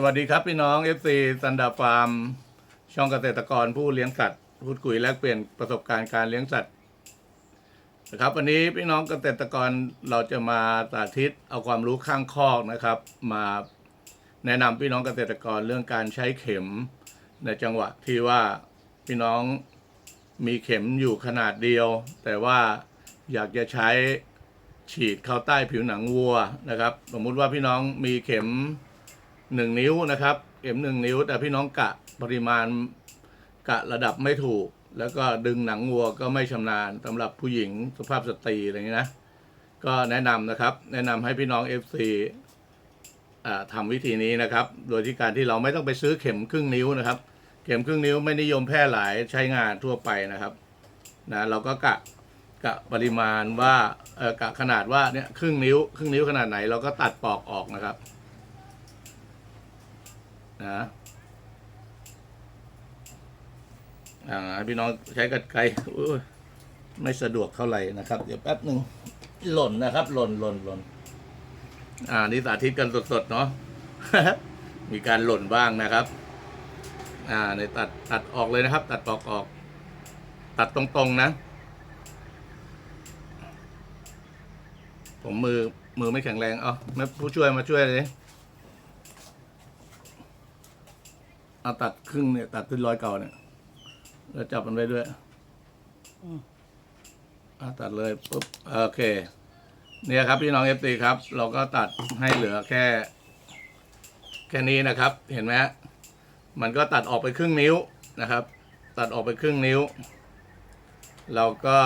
สวัสดีครับพี่น้อง FC สันดาฟาร์ม ช่องเกษตรกรผู้เลี้ยงสัตว์พูดคุยแลกเปลี่ยนประสบการณ์การเลี้ยงสัตว์นะครับวันนี้พี่น้องเกษตรกรเราจะมาสาธิตเอาความรู้ข้างคอกนะครับ มาแนะนำพี่น้องเกษตรกรเรื่องการใช้เข็ม ในจังหวะที่ว่าพี่น้องมีเข็มอยู่ขนาดเดียว แต่ว่าอยากจะใช้ฉีดเข้าใต้ผิวหนังวัวนะครับ สมมุติว่าพี่น้องมีเข็ม หนึ่งนิ้วนะครับเข็มหนึ่งนิ้ว แต่พี่น้องกะปริมาณกะระดับไม่ถูก แล้วก็ดึงหนังวัวก็ไม่ชำนาญสำหรับผู้หญิงสุภาพสตรีอะไรอย่างนี้นะ ก็แนะนำนะครับ แนะนำให้พี่น้อง FC อ่าทำวิธีนี้นะครับ โดยที่การที่เราไม่ต้องไปซื้อเข็มครึ่งนิ้วนะครับ เข็มครึ่งนิ้วไม่นิยมแพร่หลายใช้งานทั่วไปนะครับนะเราก็กะกะปริมาณว่าเออกะขนาดว่าเนี่ยครึ่งนิ้ว ครึ่งนิ้วขนาดไหนเราก็ตัดปอกออกนะครับ นะอ่าพี่น้องใช้กรรไกรไม่สะดวกเท่าไหร่นะครับ เดี๋ยวแป๊บหนึ่งหล่นนะครับ หล่นหล่นหล่นอ่านี่สาธิตกันสดๆเนาะมีการหล่นบ้างนะครับ อ่าในตัดตัดออกเลยนะครับ ตัดปอกออก ตัดตรงๆนะ ผมมือมือไม่แข็งแรง เอาแม่ผู้ช่วยมาช่วยเลย เอาตัดครึ่งเนี่ย ตัดขึ้นร้อยเก่าเนี่ย แล้วจับมันไว้ด้วยอืมเอาตัดเลยปุ๊บโอเค เนี่ยครับพี่น้องเอฟซีครับ เราก็ตัดให้เหลือแค่ แค่นี้นะครับ เห็นไหมฮะมันก็ตัดออกไปครึ่งนิ้วนะครับ ตัดออกไปครึ่งนิ้ว เราก็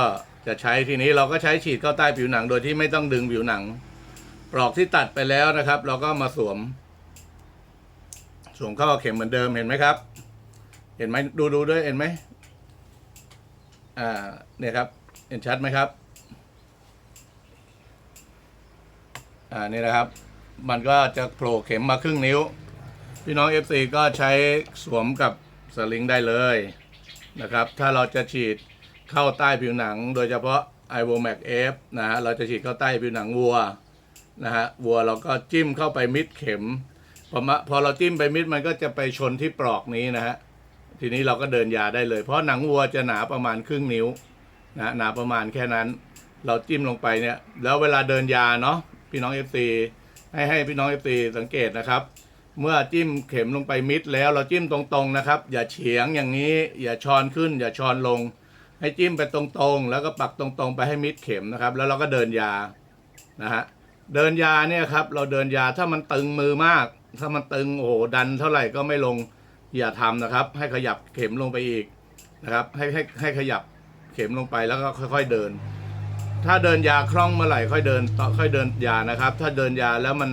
จะใช้ทีนี้เราก็ใช้ฉีดเข้าใต้ผิวหนังโดยที่ไม่ต้องดึงผิวหนัง ปลอกที่ตัดไปแล้วนะครับ เราก็มาสวม สวมเข้าเข็มเหมือนเดิมเห็นไหมครับ เห็นไหมดูดูด้วยเห็นไหมอ่าเนี่ยครับ เห็นชัดไหมครับ อ่านี่นะครับ มันก็จะโผล่เข็มมาครึ่งนิ้ว พี่น้อง FC ก็ใช้สวมกับสลิงได้เลยนะครับ ถ้าเราจะฉีดเข้าใต้ผิวหนัง โดยเฉพาะ i v o m a c F นะฮะเราจะฉีดเข้าใต้ผิวหนังวัวนะฮะวัวเราก็จิ้มเข้าไปมิดเข็ม พอมาพอเราจิ้มไปมิดมันก็จะไปชนที่ปลอกนี้นะฮะทีนี้เราก็เดินยาได้เลย เพราะหนังวัวจะหนาประมาณครึ่งนิ้วนะหนาประมาณแค่นั้น เราจิ้มลงไปเนี่ย แล้วเวลาเดินยาเนาะพี่น้องเอฟซีให้ให้พี่น้องเอฟซีสังเกตนะครับ เมื่อจิ้มเข็มลงไปมิดแล้วเราจิ้มตรงๆนะครับ อย่าเฉียงอย่างนี้ อย่าชอนขึ้น อย่าชอนลง ให้จิ้มไปตรงๆ แล้วก็ปักตรงๆ ไปให้มิดเข็มนะครับ แล้วเราก็เดินยานะฮะเดินยาเนี่ยครับเราเดินยาถ้ามันตึงมือมาก ถ้ามันตึงโอ้โหดันเท่าไหร่ก็ไม่ลงอย่าทำนะครับ ให้ขยับเข็มลงไปอีกนะครับ ให้ให้ให้ขยับเข็มลงไปแล้วก็ค่อย ๆเดิน ถ้าเดินยาคล่องเมื่อไหร่ค่อยเดินต่อค่อยเดินยานะครับ ถ้าเดินยาแล้วมัน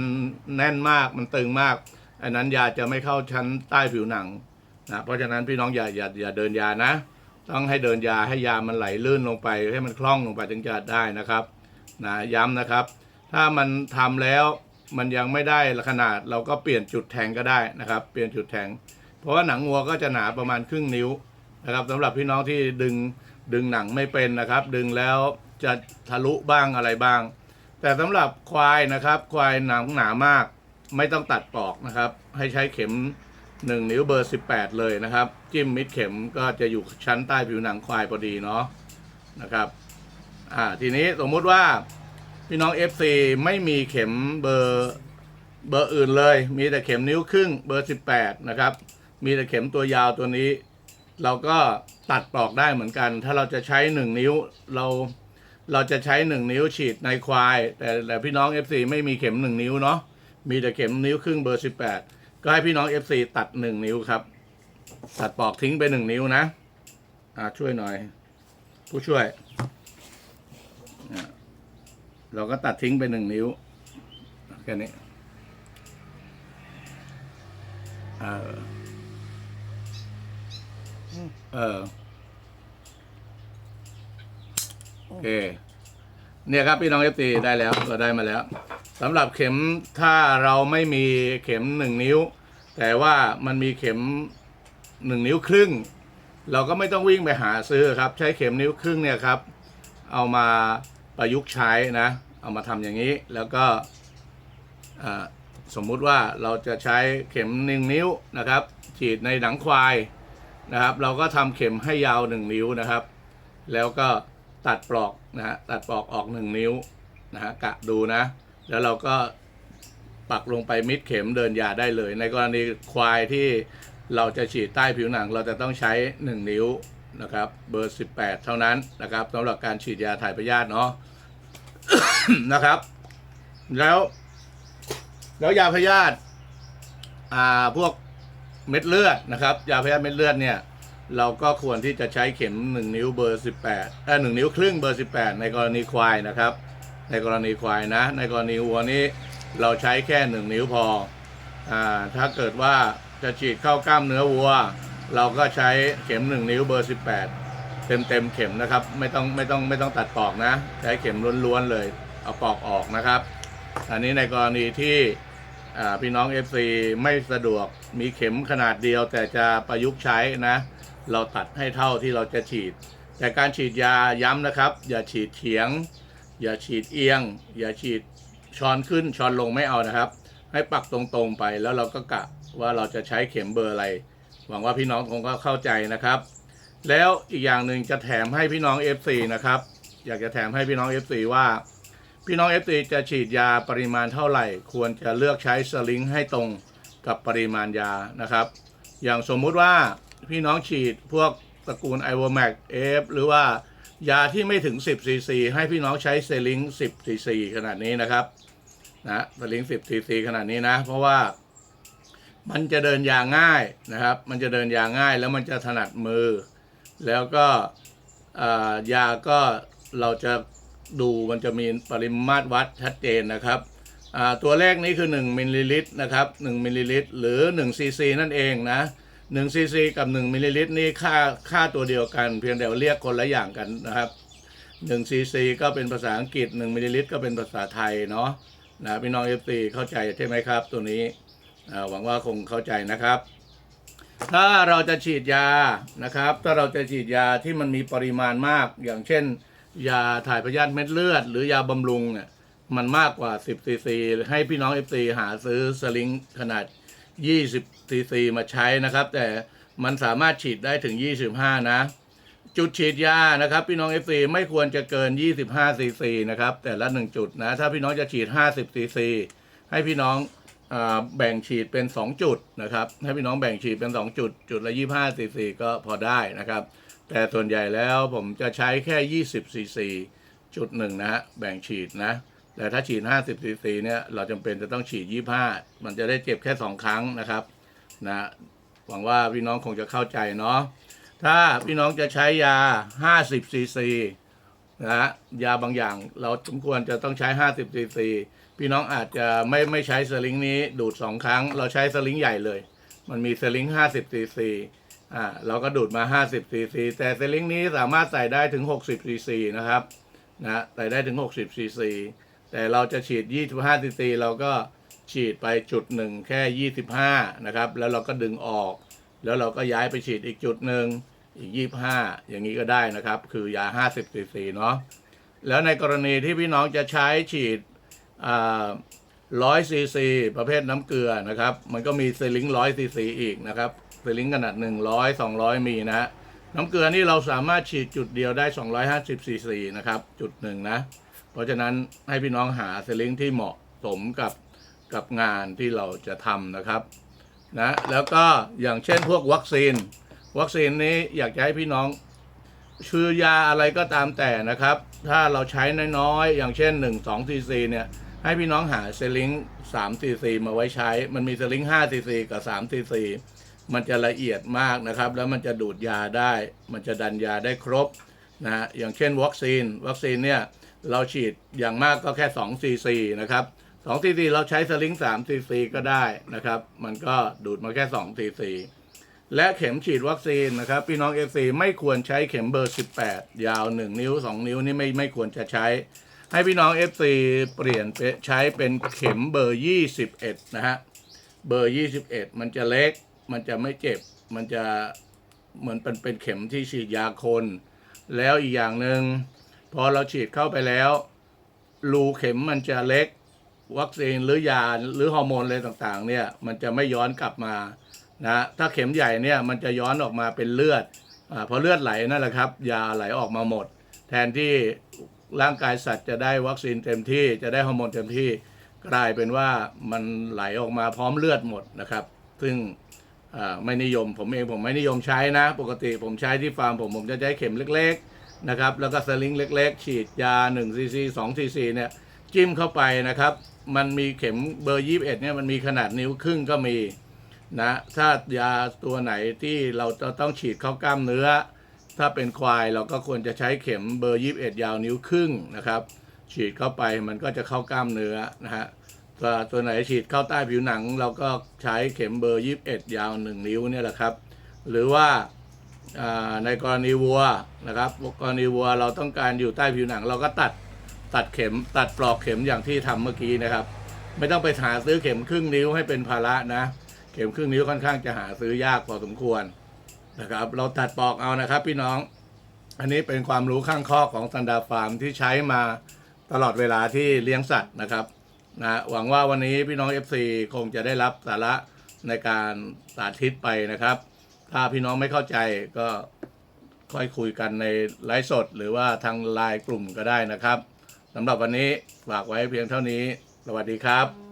แน่นมากมันตึงมากอันนั้นยาจะไม่เข้าชั้นใต้ผิวหนังนะเพราะฉะนั้นพี่น้องอย่าอย่าอย่าเดินยานะ ต้องให้เดินยาให้ยามันไหลลื่นลงไป ให้มันคล่องลงไปถึงจะได้นะครับนะย้ำนะครับ ถ้ามันทำแล้ว มันยังไม่ได้ขนาด เราก็เปลี่ยนจุดแทงก็ได้นะครับ เปลี่ยนจุดแทง เพราะว่าหนังวัวก็จะหนาประมาณครึ่งนิ้วนะครับสำหรับพี่น้องที่ดึงดึงหนังไม่เป็นนะครับ ดึงแล้วจะทะลุบ้างอะไรบ้าง แต่สำหรับควายนะครับควายหนังหนามาก ไม่ต้องตัดปอกนะครับ ให้ใช้เข็ม 1 นิ้วเบอร์ 18 เลยนะครับ จิ้มมิดเข็มก็จะอยู่ชั้นใต้ผิวหนังควายพอดีเนาะนะครับอ่าทีนี้สมมุติว่า พี่น้อง FC ไม่มีเข็มเบอร์เบอร์อื่นเลย มีแต่เข็มนิ้วครึ่งเบอร์ 18 นะครับ มีแต่เข็มตัวยาวตัวนี้ เราก็ตัดปลอกได้เหมือนกัน ถ้าเราจะใช้ 1 นิ้วเราเราจะใช้ 1 นิ้วฉีดในควาย แต่แต่พี่น้อง FC ไม่มีเข็ม 1 นิ้วเนาะมีแต่เข็มนิ้วครึ่งเบอร์ 18 ก็ให้พี่น้อง FC ตัด 1 นิ้วครับ ตัดปลอกทิ้งไป 1 นิ้วนะอ่าช่วยหน่อย ผู้ช่วยอะ เราก็ตัดทิ้งไป1นิ้วแค่นี้เออเออโอเค เนี่ยครับพี่น้องเอฟตีได้แล้วเราได้มาแล้วสำหรับเข็มถ้าเราไม่มีเข็มหนึ่งนิ้ว แต่ว่ามันมีเข็มหนึ่งนิ้วครึ่ง เราก็ไม่ต้องวิ่งไปหาซื้อครับ ใช้เข็มนิ้วครึ่งเนี่ยครับ เอามา ประยุกต์ใช้นะ เอามาทำอย่างนี้แล้วก็สมมุติว่าเราจะใช้เข็มหนึ่งนิ้วนะครับ ฉีดในหนังควายนะครับ เราก็ทำเข็มให้ยาวหนึ่งนิ้วนะครับ แล้วก็ตัดปลอกนะฮะตัดปลอกออกหนึ่งนิ้วนะฮะกะดูนะ แล้วเราก็ปักลงไปมิดเข็มเดินยาได้เลย ในกรณีควายที่เราจะฉีดใต้ผิวหนัง เราจะต้องใช้ 1 นิ้วนะครับ เบอร์ 18 เท่านั้นนะครับสำหรับการฉีดยาถ่ายพยาธิเนาะ นะครับ แล้ว แล้วยาพยาธิอ่าพวกเม็ดเลือดนะครับ ยาพยาธิเม็ดเลือดเนี่ย เราก็ควรที่จะใช้เข็ม1นิ้วเบอร์18เออ1นิ้วครึ่งเบอร์18ในกรณีควายนะครับ ในกรณีควายนะ ในกรณีวัวนี้เราใช้แค่1นิ้วพออ่าถ้าเกิดว่าจะฉีดเข้ากล้ามเนื้อวัว เราก็ใช้เข็ม1นิ้วเบอร์18เต็มเต็มเข็มนะครับ ไม่ต้องไม่ต้องไม่ต้องตัดปอกนะ ใช้เข็มล้วนๆเลย เอาปอกออกนะครับ อันนี้ในกรณีที่พี่น้อง FC ไม่สะดวกมีเข็มขนาดเดียว แต่จะประยุกต์ใช้นะ เราตัดให้เท่าที่เราจะฉีด แต่การฉีดยาย้ำนะครับ อย่าฉีดเฉียง อย่าฉีดเอียง อย่าฉีดช้อนขึ้นช้อนลงไม่เอานะครับ ให้ปักตรงๆไปแล้วเราก็กะว่าเราจะใช้เข็มเบอร์อะไร หวังว่าพี่น้องคงก็เข้าใจนะครับ แล้วอีกอย่างหนึ่งจะแถมให้พี่น้อง FC นะครับ อยากจะแถมให้พี่น้อง FC ว่า พี่น้อง FC จะฉีดยาปริมาณเท่าไหร่ ควรจะเลือกใช้สลิงให้ตรงกับปริมาณยานะครับ อย่างสมมุติว่าพี่น้องฉีดพวกตระกูล i v o m a x F หรือว่ายาที่ไม่ถึง 10ซีซีให้พี่น้องใช้เซลิง10ซีซีขนาดนี้นะครับนะเซลิง10ซีซีขนาดนี้นะ เพราะว่ามันจะเดินยาง่ายนะครับ มันจะเดินยาง่ายแล้วมันจะถนัดมือ แล้วก็ยาก็เราจะ ดูมันจะมีปริมาตรวัดชัดเจนนะครับตัวเลขนี้คือ 1 มิลลิลิตรนะครับ1มิลลิลิตรหรือ1ซีซีนั่นเองนะ1ซีซีกับ 1 มิลลิลิตรนี่ค่าค่าตัวเดียวกัน เพียงแต่เรียกคนละอย่างกันนะครับ1ซีซีก็เป็นภาษาอังกฤษ 1 มิลลิลิตรก็เป็นภาษาไทยเนาะนะพี่น้องเอฟซีเข้าใจใช่ไหมครับ ตัวนี้หวังว่าคงเข้าใจนะครับ ถ้าเราจะฉีดยานะครับ ถ้าเราจะฉีดยาที่มันมีปริมาณมากอย่างเช่น ยาถ่ายพยาธิเม็ดเลือด หรือยาบำรุงเนี่ยมันมากกว่า 10ซีซีให้พี่น้อง FC หาซื้อสลิงขนาด 20ซีซีมาใช้นะครับ แต่มันสามารถฉีดได้ถึง 25 นะ จุดฉีดยานะครับ พี่น้อง FC ไม่ควรจะเกิน 25ซีซีนะครับ แต่ละ 1 จุดนะ ถ้าพี่น้องจะฉีด 50ซีซีให้พี่น้องอแบ่งฉีดเป็น 2 จุดนะครับ ให้พี่น้องแบ่งฉีดเป็น 2 จุด จุดละ 25ซีซีก็พอได้นะครับ แต่ส่วนใหญ่แล้วผมจะใช้แค่ 20 ซีซีจุดหนึ่งนะฮะแบ่งฉีดนะ แต่ถ้าฉีด 50 ซีซีเนี่ยเราจำเป็นจะต้องฉีด 25 มันจะได้เจ็บแค่ 2 ครั้งนะครับนะหวังว่าพี่น้องคงจะเข้าใจเนาะถ้าพี่น้องจะใช้ยา 50 ซีซีนะฮะยาบางอย่างเราสมควรจะต้องใช้ 50 ซีซีพี่น้องอาจจะไม่ไม่ใช้สลิงนี้ดูด 2 ครั้ง เราใช้สลิงใหญ่เลย มันมีสลิง 50 ซีซี อ่าเราก็ดูดมา 50 ซีซี แต่เซลิงนี้สามารถใส่ได้ถึง 60 ซีซีนะครับนะใส่ได้ถึง 60 ซีซี แต่เราจะฉีด 25 ซีซี เราก็ฉีดไปจุดหนึ่งแค่ 25 นะครับ แล้วเราก็ดึงออก แล้วเราก็ย้ายไปฉีดอีกจุดหนึ่งอีก 25 อย่างนี้ก็ได้นะครับ คือยา 50 ซีซีเนาะแล้วในกรณีที่พี่น้องจะใช้ฉีดอ่าร้อยซีซีประเภทน้ำเกลือนะครับ มันก็มีเซลิงร้อยซีซีอีกนะครับ เซลิงขนาด 100 200 มีนะฮะน้ำเกลือนี่เราสามารถฉีดจุดเดียวได้ 250ซีซีนะครับจุดหนึ่งนะ เพราะฉะนั้นให้พี่น้องหาเซลิงที่เหมาะสมกับกับงานที่เราจะทำนะครับนะแล้วก็อย่างเช่นพวกวัคซีน วัคซีนนี้อยากจะให้พี่น้องชื่อยาอะไรก็ตามแต่นะครับ ถ้าเราใช้น้อยๆ อย่างเช่น 1 2 c c เนี่ยให้พี่น้องหาเซลิง3 c c มาไว้ใช้ มันมีเซลิง5 c c กับ3 c c มันจะละเอียดมากนะครับ แล้วมันจะดูดยาได้ มันจะดันยาได้ครบนะฮะอย่างเช่นวัคซีน วัคซีนเนี่ยเราฉีดอย่างมากก็แค่2 c c นะครับ2 c c เราใช้สลิง3 c c ก็ได้นะครับ มันก็ดูดมาแค่2 c c และเข็มฉีดวัคซีนนะครับพี่น้อง FC ไม่ควรใช้เข็มเบอร์ 18 ยาว 1 นิ้ว 2 นิ้วนี่ไม่ไม่ควรจะใช้ ให้พี่น้อง FC เปลี่ยนไปใช้เป็นเข็มเบอร์ 21 นะฮะเบอร์ 21 มันจะเล็ก มันจะไม่เจ็บ มันจะเหมือนเป็นเป็นเข็มที่ฉีดยาคน แล้วอีกอย่างหนึ่งพอเราฉีดเข้าไปแล้ว รูเข็มมันจะเล็ก วัคซีนหรือยาหรือฮอร์โมนอะไรต่างๆ เนี่ย มันจะไม่ย้อนกลับมานะถ้าเข็มใหญ่เนี่ยมันจะย้อนออกมาเป็นเลือดอพอเลือดไหลนั่นแหละครับยาไหลออกมาหมด แทนที่ร่างกายสัตว์จะได้วัคซีนเต็มที่จะได้ฮอร์โมนเต็มที่กลายเป็นว่ามันไหลออกมาพร้อมเลือดหมดนะครับ ซึ่ง ไม่นิยม ผมเองผมไม่นิยมใช้นะ ปกติผมใช้ที่ฟาร์มผมผมจะใช้เข็มเล็กๆนะครับ แล้วก็สลิงเล็กๆ ฉีดยา1ซีซี2ซีซีเนี่ยจิ้มเข้าไปนะครับ มันมีเข็มเบอร์ 21เนี่ยมันมีขนาดนิ้วครึ่งก็มีนะถ้ายาตัวไหนที่เราจะต้องฉีดเข้ากล้ามเนื้อ ถ้าเป็นควายเราก็ควรจะใช้เข็มเบอร์ 21 ยาวนิ้วครึ่งนะครับ ฉีดเข้าไปมันก็จะเข้ากล้ามเนื้อนะฮะ ตัวตัวไหนฉีดเข้าใต้ผิวหนัง เราก็ใช้เข็มเบอร์ 21 ยาว 1 นิ้วเนี่ยแหละครับ หรือว่าในกรณีวัวนะครับกรณีวัวเราต้องการอยู่ใต้ผิวหนัง เราก็ตัดตัดเข็มตัดปลอกเข็มอย่างที่ทำเมื่อกี้นะครับ ไม่ต้องไปหาซื้อเข็มครึ่งนิ้วให้เป็นภาระนะ เข็มครึ่งนิ้วค่อนข้างจะหาซื้อยากพอสมควรนะครับ เราตัดปลอกเอานะครับ พี่น้อง อันนี้เป็นความรู้ข้างข้อของซันดาฟาร์มที่ใช้มาตลอดเวลาที่เลี้ยงสัตว์นะครับ นะหวังว่าวันนี้พี่น้อง FC คงจะได้รับสาระในการสาธิตไปนะครับ ถ้าพี่น้องไม่เข้าใจก็ค่อยคุยกันในไลฟ์สด หรือว่าทางไลน์กลุ่มก็ได้นะครับสำหรับวันนี้ฝากไว้เพียงเท่านี้ สวัสดีครับ